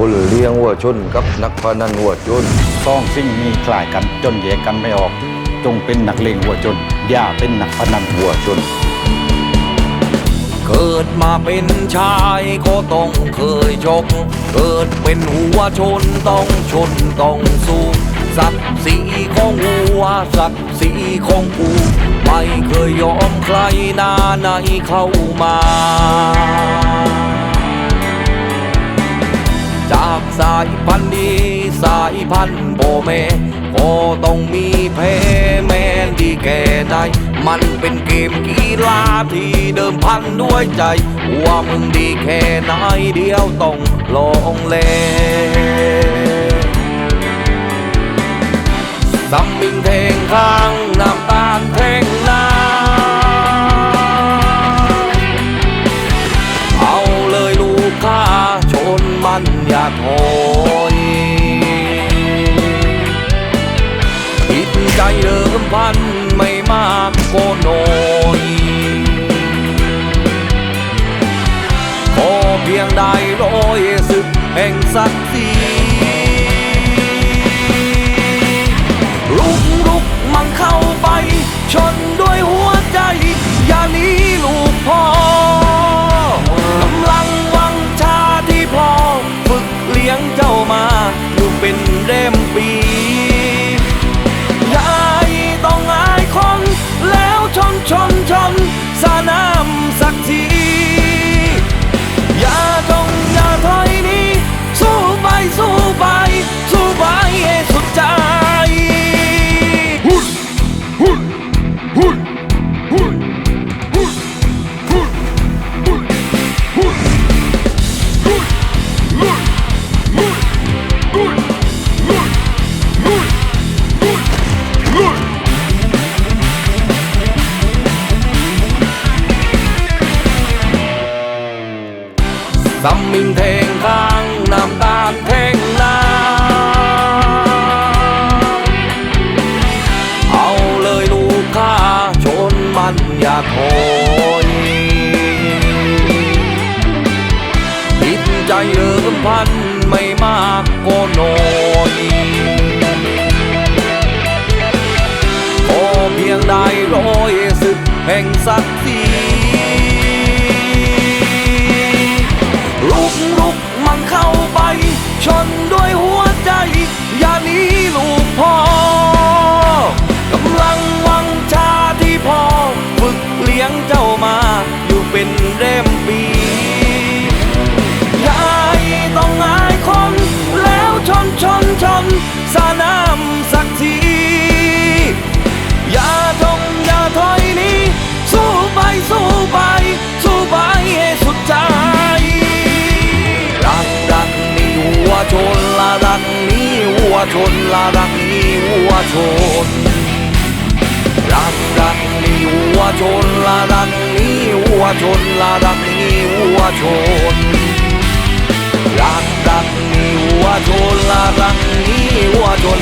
คนเลี้ยงวัวชนกับนักพนันวัวชนสองสิ่งนี้คล้ายกันจนแยกกันไม่ออก จงเป็นนักเลงหัวจนอย่าเป็นนักพนันหัวชน เกิดมาเป็นชายก็ต้องเคยชก เกิดเป็นหัวชนต้องชนต้องสู้ศักดิ์ศรีของหัวศักดิ์ศรีของกูไม่เคยยอมใครหน้าไหนเข้ามา จากสายพันธุ์นี้สายพันธุ์โบเมก็ต้องมีแพ้แมนดีแก่ใดมันเป็นเกมกีฬาที่เดิมพันด้วยใจ ว่ามึงดีแค่ไหนเดียวต้องลองเล่นซัมมิงเทงข้าง มันอย่าถอยผิดใจเดิมพันไม่มากก็น้อยขอเพียงได้ร้อยสึกแห่งศักดิ์ศรี ซัมมิงเทงข้างนำตาเทงนาเอาเลยลูกค้าชนมันอย่าถอยติดใจเดิมพันไม่มากก็น้อยขอเพียงได้ร้อยศึกแห่งศัก ชนลารักนี้หัวชน รักรักนี้หัวชนลารักนี้หัวชนลารักนี้หัวชน รักรักนี้หัวชนลารักนี้หัวชน